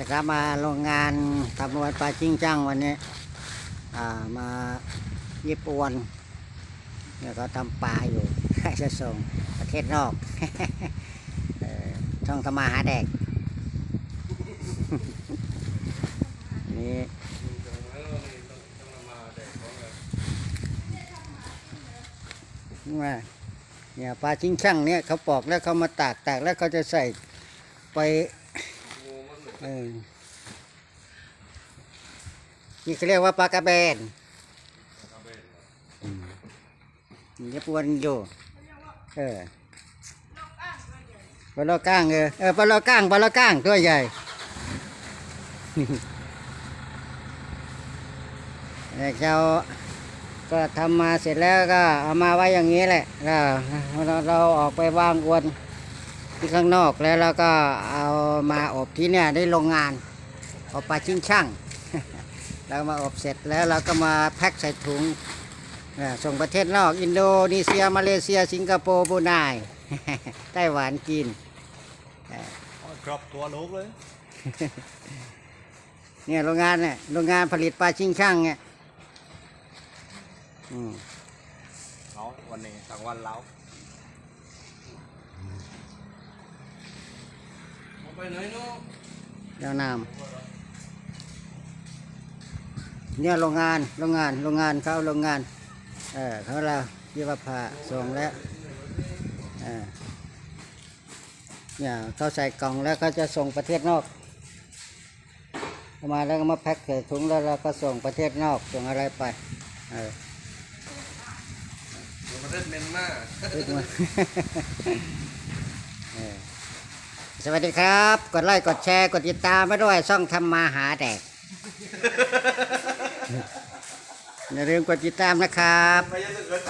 นะครับมาโรงงานทำวันปลาจิ้งจังวันนี้ามาญี่ปุ่นเนี่ยก็ทำปลาอยู่จะส่งประเทศนอกช่องทำมาหาแดกนี่ว่าเนี่ยปลาจิ้งช่างเนี่ยเขาปอกแล้วเขามาตากตากแล้วเขาจะใส่ไป เออนี่เขาเรียกว่าปลากระเบนอืมญี่ปุ่นอยู่เออปลาโลก้างเออเออปลาโลก้างปลาโลก้างตัวใหญ่เนี่ยเราก็ทำมาเสร็จแล้วก็เอามาไว้อย่างนี้แหละก็เราเราออกไปวางอวน ที่ข้างนอกแล้วเราก็เอามาอบที่เนี่ยได้โรงงานอบปลาชิ้งช่างเรามาอบเสร็จแล้วเราก็มาแพ็คใส่ถุงอ่าส่งประเทศนอก อินโดนีเซีย มาเลเซีย สิงคโปร์บรูไนไต้หวันจีนครอบตัวลูกเลยเนี่ยโรงงานเนี่ยโรงงานผลิตปลาชิงช่างเนี่ยอืมเอาวันนี้ทั้งวันแล้ว ไปไหนเนาะยาวนามเนี่ยโรงงานโรงงานโรงงานเขาโรงงานเออเขาเราที่ว่าผ่าส่งแล้วเออเนี่ยเขาใส่กล่องแล้วเขาจะส่งประเทศนอกเอามาแล้วก็มาแพ็คใส่ถุงแล้วเราก็ส่งประเทศนอกส่งอะไรไปเออประเทศเมียนมาขึ้นมาเออ สวัสดีครับ กดไลค์กดแชร์กดติดตามมาด้วยช่องทำมาหาแดกอย่าลืมกดติดตามนะครับ ไปยังจะเกิด